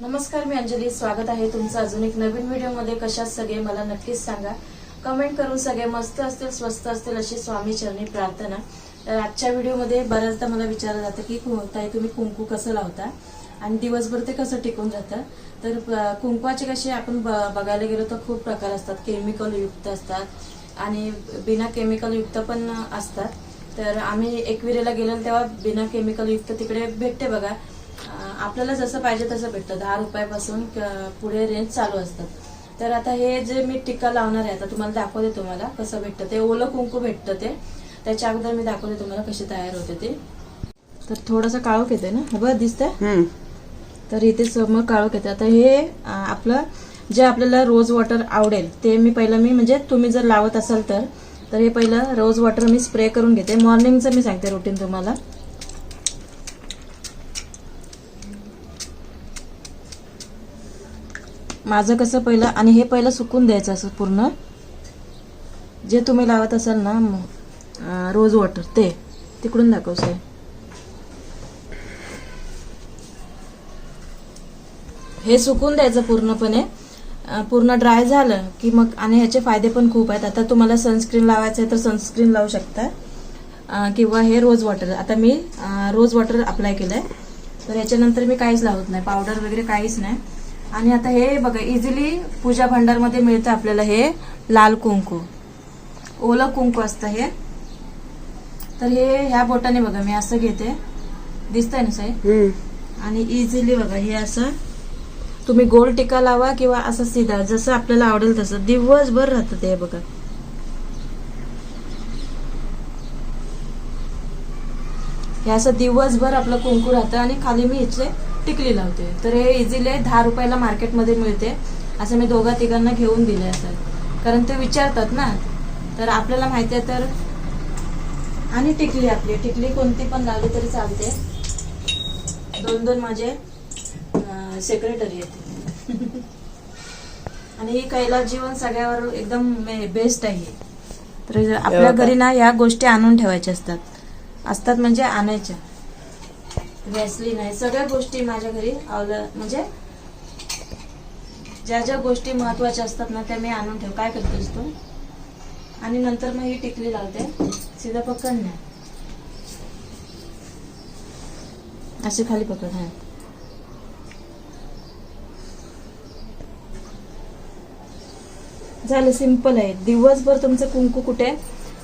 नमस्कार मी अंजली. स्वागत आहे तुमचं अजून एक नवीन व्हिडिओमध्ये. कशात सगळे? मला नक्कीच सांगा. कमेंट करून सगळे मस्त असतील स्वस्त असतील अशी स्वामी चरणी प्रार्थना. तर आजच्या व्हिडिओमध्ये बऱ्याचदा मला विचारलं जातं की कु- तुम्ही कुंकू कसं लावता? आणि दिवसभर ते कसं टिकून राहतं? तर कुंकवाचे कसे आपण ब- बघायला गेलो तर खूप प्रकार असतात. केमिकल युक्त असतात. आणि बिना केमिकल युक्त पण असतात. तर आम्ही एकविरेला गेलो तेव्हा बिना केमिकल युक्त तिकडे भेटते बघा. आपल्याला जसं पाहिजे तसं भेटतं. दहा रुपयापासून पुढे रेंज चालू असतात. तर आता हे जे मी टिक्का लावणार आहे आता तुम्हाला दाखवते तुम्हाला कसं भेटतं. ते ओलं कुंकू भेटतं ते. त्याच्या अगोदर मी दाखवते तुम्हाला कशी तयार होते ते. तर थोडंसं काळोख येते ना? बघ दिसतंय. तर इथे समोर काळोख येते आता हे आपलं जे आपल्याला रोज वॉटर आवडेल ते मी पहिलं मी म्हणजे तुम्ही जर लावत असाल तर तर हे पहिलं रोज वॉटर मी स्प्रे करून घेते. मॉर्निंगचं मी सांगते रुटीन तुम्हाला. माझं कसं पहिलं आणि हे पहिलं सुकून द्यायचं असं पूर्ण. जे तुम्ही लावत असाल ना रोज वॉटर ते. तिकडून दाखव साहेब. हे सुकून द्यायचं पूर्णपणे. पूर्ण ड्राय झालं की मग आणि ह्याचे फायदे पण खूप आहेत. आता तुम्हाला सनस्क्रीन लावायचं आहे तर सनस्क्रीन लावू शकता. किंवा हे रोज वॉटर आता मी रोज वॉटर अप्लाय केलं आहे तर याच्यानंतर मी काहीच लावत नाही. पावडर वगैरे काहीच नाही. आणि आता हे बघा इझिली पूजा भांडारमध्ये मिळतं आपल्याला हे लाल कुंकू. ओलं कुंकू असतं हे. तर हे ह्या बोटाने बघा मी असं घेते. दिसतंय ना साहेब. आणि इझिली बघा हे असं तुम्ही गोल टिका लावा किंवा असं सीधा जसं आपल्याला आवडेल तसं. दिवसभर राहतं ते बघा. हे असं दिवसभर आपलं कुंकू राहतं आणि खाली मी इथले टिकली लावते तर हे इझिली दहा रुपयाला मार्केटमध्ये मिळते. असं मी दोघा तिघांना घेऊन दिले असं. कारण ते विचारतात ना. तर आपल्याला माहिती आहे तर. आणि टिकली आपली. टिकली कोणती पण लावली तरी चालते. दोन दोन माझे सेक्रेटरी आहेत. आणि ही कैलास जीवन सगळ्यावर एकदम बेस्ट आहे ही. तर आपल्या. घरी ना या गोष्टी आणून ठेवायच्या असतात. असतात म्हणजे आणायच्या. व्हॅसलीन आहे. सगळ्या गोष्टी माझ्या घरी अवल म्हणजे ज्या ज्या गोष्टी महत्त्वाच्या असतात ना त्या मी आणून ठेव. काय करतेस तू? आणि नंतर मग ही टिकली लावते. सीधा पकड नाही अशी खाली पकड हा. झालं सिंपल आहे. दिवसभर तुमचं कुंकू कुठे?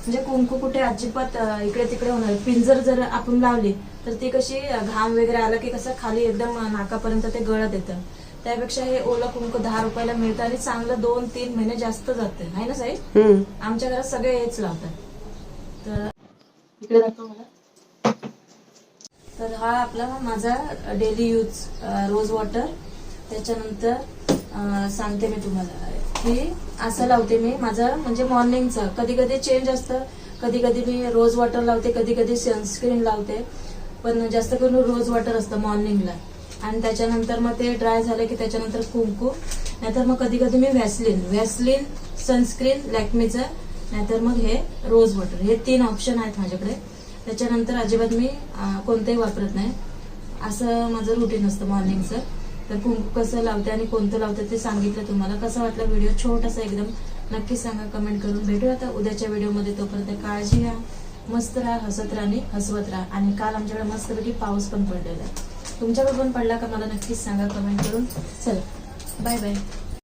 म्हणजे कुंकू कुठे अजिबात इकडे तिकडे होणार पिंजर जर आपण लावली तर ती कशी घाम वगैरे आला की कसं खाली एकदम नाकापर्यंत ते गळत येतं. त्यापेक्षा हे ओलं कुंकू दहा रुपयाला मिळतं आणि चांगलं दोन तीन महिने जास्त जाते. आहे ना साई? हम्म. आमच्या घरात सगळे हेच लावतात. तर इकडे दाखव मला. तर हा आपला माझा डेली यूज रोज वॉटर. त्याच्यानंतर सांगते मी तुम्हाला. हे असं लावते मी. माझं म्हणजे मॉर्निंगचं कधी कधी चेंज असतं. कधी कधी मी रोज वॉटर लावते कधी कधी सनस्क्रीन लावते. पण जास्त करून रोज वॉटर असतं मॉर्निंगला आणि त्याच्यानंतर मग ते ड्राय झालं की त्याच्यानंतर कुंकू. नाहीतर मग कधी कधी मी व्हॅसलिन व्हॅसलिन सनस्क्रीन लॅक्मीचं नाहीतर मग हे रोज वॉटर हे तीन ऑप्शन आहेत माझ्याकडे. त्याच्यानंतर अजिबात मी कोणतंही वापरत नाही. असं माझं रुटीन असतं मॉर्निंगचं तर कुंकू कसं लावते आणि कोणतं लावते ते सांगितलं तुम्हाला. कसा वाटलं व्हिडिओ छोटासा एकदम नक्की सांगा कमेंट करून भेटू आता उद्याच्या व्हिडिओमध्ये तोपर्यंत काळजी घ्या मस्त राहा हसत राहा आणि हसवत राहा. आणि काल आमच्याकडे मस्तपैकी पाऊस पण पडलेला आहे. तुमच्याकडे पण पडला का मला नक्कीच सांगा कमेंट करून. चला बाय बाय